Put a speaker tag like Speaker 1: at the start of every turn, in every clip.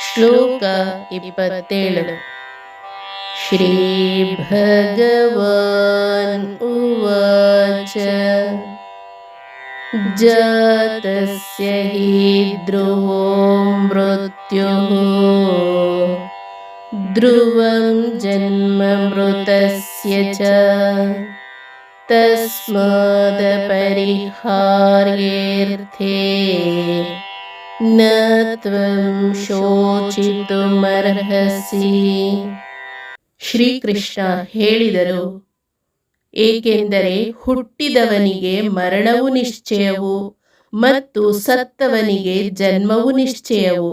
Speaker 1: श्लोक इति श्रीभगवान् उवाच। जातस्य हि ध्रुवो मृत्युः। ध्रुवं जन्म मृतस्य च। तस्मादपरिहार्यर्थे ನ ತ್ವಂ ಶೋಚಿತುಮರ್ಹಸಿ ಶ್ರೀಕೃಷ್ಣ ಹೇಳಿದರು, ಏಕೆಂದರೆ ಹುಟ್ಟಿದವನಿಗೆ ಮರಣವು ನಿಶ್ಚಯವು ಮತ್ತು ಸತ್ತವನಿಗೆ ಜನ್ಮವು ನಿಶ್ಚಯವು.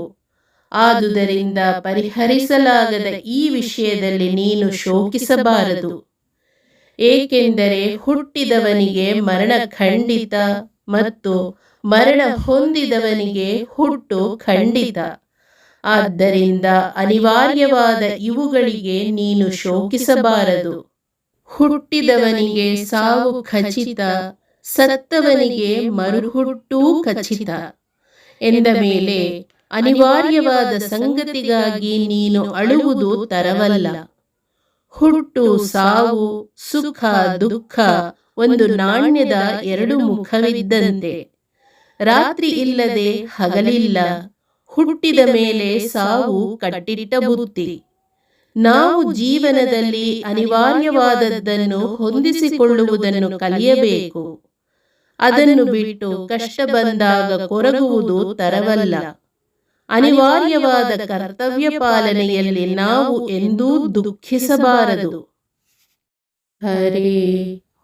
Speaker 1: ಆದುದರಿಂದ ಪರಿಹರಿಸಲಾಗದ ಈ ವಿಷಯದಲ್ಲಿ ನೀನು ಶೋಕಿಸಬಾರದು. ಏಕೆಂದರೆ ಹುಟ್ಟಿದವನಿಗೆ ಮರಣ ಖಂಡಿತ ಮತ್ತು ಮರಣ ಹೊಂದಿದವನಿಗೆ ಹುಟ್ಟು ಖಂಡಿತ. ಆದ್ದರಿಂದ ಅನಿವಾರ್ಯವಾದ ಇವುಗಳಿಗೆ ನೀನು ಶೋಕಿಸಬಾರದು. ಹುಟ್ಟಿದವನಿಗೆ ಸಾವು ಖಚಿತ, ಸತ್ತವನಿಗೆ ಮರುಹುಟ್ಟೂ ಖಚಿತ. ಎಂದ ಮೇಲೆ ಅನಿವಾರ್ಯವಾದ ಸಂಗತಿಗಾಗಿ ನೀನು ಅಳುವುದು ತರವಲ್ಲ. ಹುಟ್ಟು, ಸಾವು, ಸುಖ, ದುಃಖ ಒಂದು ನಾಣ್ಯದ ಎರಡು ಮುಖವಿದ್ದಂತೆ. ರಾತ್ರಿ ಇಲ್ಲದೆ ಹಗಲಿಲ್ಲ. ಹುಟ್ಟಿದ ಮೇಲೆ ಸಾವು ಕಟ್ಟಿಟ್ಟ ಬುತ್ತಿ. ನಾವು ಜೀವನದಲ್ಲಿ ಅನಿವಾರ್ಯವಾದದ್ದನ್ನು ಹೊಂದಿಸಿಕೊಳ್ಳುವುದನ್ನು ಕಲಿಯಬೇಕು. ಅದನ್ನು ಬಿಟ್ಟು ಕಷ್ಟ ಬಂದಾಗ ಕೊರಗುವುದು ತರವಲ್ಲ. ಅನಿವಾರ್ಯವಾದ ಕರ್ತವ್ಯ ಪಾಲನೆಯಲ್ಲಿ ನಾವು ಎಂದೂ ದುಃಖಿಸಬಾರದು. ಹರೇ